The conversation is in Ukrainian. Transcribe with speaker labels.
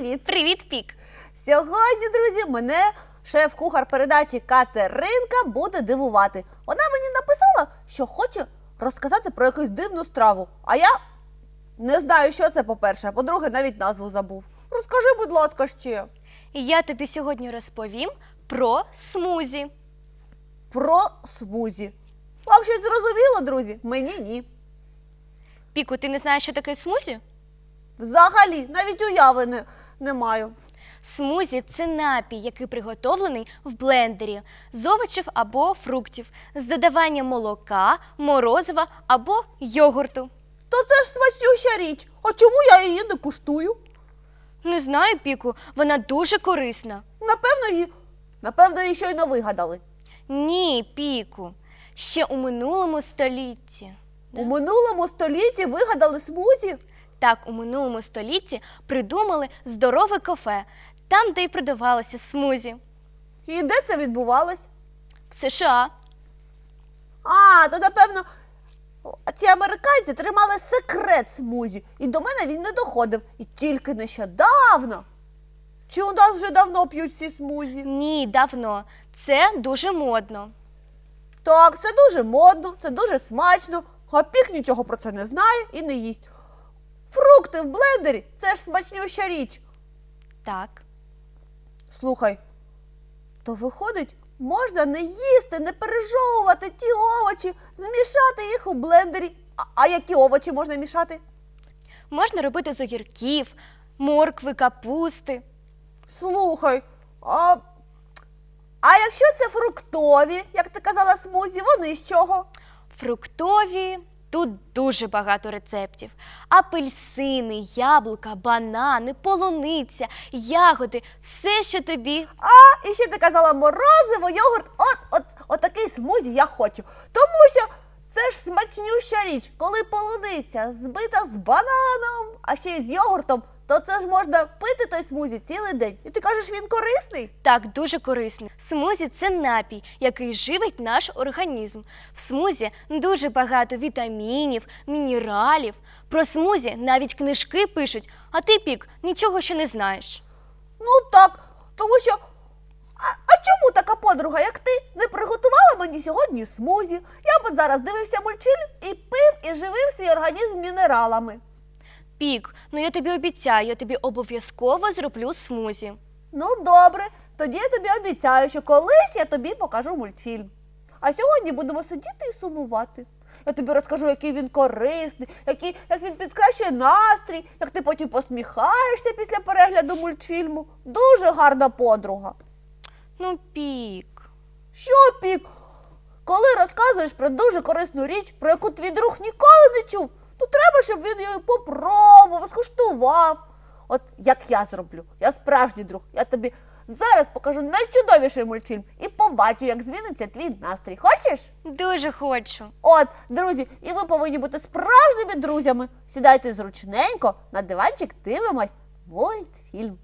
Speaker 1: привіт!
Speaker 2: Привіт, Пік!
Speaker 1: Сьогодні, друзі, мене шеф-кухар передачі Катеринка буде дивувати. Вона мені написала, що хоче розказати про якусь дивну страву. А я не знаю, що це, по-перше, а по-друге, навіть назву забув. Розкажи, будь ласка, ще
Speaker 2: я тобі сьогодні розповім про смузі.
Speaker 1: про смузі. Вам щось зрозуміло, друзі? Мені ні.
Speaker 2: Піку, ти не знаєш, що таке смузі?
Speaker 1: Взагалі, навіть уяви не, не маю.
Speaker 2: Смузі це напій, який приготовлений в блендері з овочів або фруктів, з додаванням молока, морозива або йогурту.
Speaker 1: То це ж смачнюща річ. А чому я її не куштую?
Speaker 2: Не знаю, Піку, вона дуже корисна.
Speaker 1: Напевно, її, напевно, її щойно вигадали.
Speaker 2: Ні, Піку. Ще у минулому столітті.
Speaker 1: У минулому столітті вигадали смузі.
Speaker 2: Так, у минулому столітті придумали здорове кафе, там, де й продавалося смузі.
Speaker 1: І де це відбувалось?
Speaker 2: В США.
Speaker 1: А, то напевно, ці американці тримали секрет смузі, і до мене він не доходив. І тільки нещодавно. Чи у нас вже давно п'ють ці смузі?
Speaker 2: Ні, давно. Це дуже модно.
Speaker 1: Так, це дуже модно, це дуже смачно, а пік нічого про це не знає і не їсть. Фрукти в блендері це ж смачнюща річ.
Speaker 2: Так.
Speaker 1: Слухай, то виходить, можна не їсти, не пережовувати ті овочі, змішати їх у блендері. А, а які овочі можна мішати?
Speaker 2: Можна робити з огірків, моркви, капусти.
Speaker 1: Слухай, а, а якщо це фруктові, як ти казала, смузі, вони з чого?
Speaker 2: Фруктові. Тут дуже багато рецептів: апельсини, яблука, банани, полуниця, ягоди, все, що тобі.
Speaker 1: А, і ще ти казала морозиво, йогурт. От, от, от смузі я хочу. Тому що це ж смачнюща річ, коли полуниця збита з бананом, а ще й з йогуртом, то це ж можна пити той смузі цілий день. І ти кажеш, він корисний?
Speaker 2: Так, дуже корисний. Смузі це напій, який живить наш організм. В смузі дуже багато вітамінів, мінералів. Про смузі навіть книжки пишуть, а ти пік нічого ще не знаєш.
Speaker 1: Ну так, тому що. А, а чому така подруга, як ти, не приготувала мені сьогодні смузі? Я б от зараз дивився мультфільм і пив і живив свій організм мінералами.
Speaker 2: Пік, ну я тобі обіцяю, я тобі обов'язково зроблю смузі.
Speaker 1: Ну, добре, тоді я тобі обіцяю, що колись я тобі покажу мультфільм. А сьогодні будемо сидіти і сумувати. Я тобі розкажу, який він корисний, який, як він підкращує настрій, як ти потім посміхаєшся після перегляду мультфільму. Дуже гарна подруга.
Speaker 2: Ну, пік.
Speaker 1: Що пік? Коли розказуєш про дуже корисну річ, про яку твій друг ніколи не чув, то треба, щоб він її попробував, скуштував. От як я зроблю, я справжній друг. Я тобі зараз покажу найчудовіший мультфільм і побачу, як зміниться твій настрій. Хочеш?
Speaker 2: Дуже хочу.
Speaker 1: От, друзі, і ви повинні бути справжніми друзями. Сідайте зручненько, на диванчик дивимось мультфільм.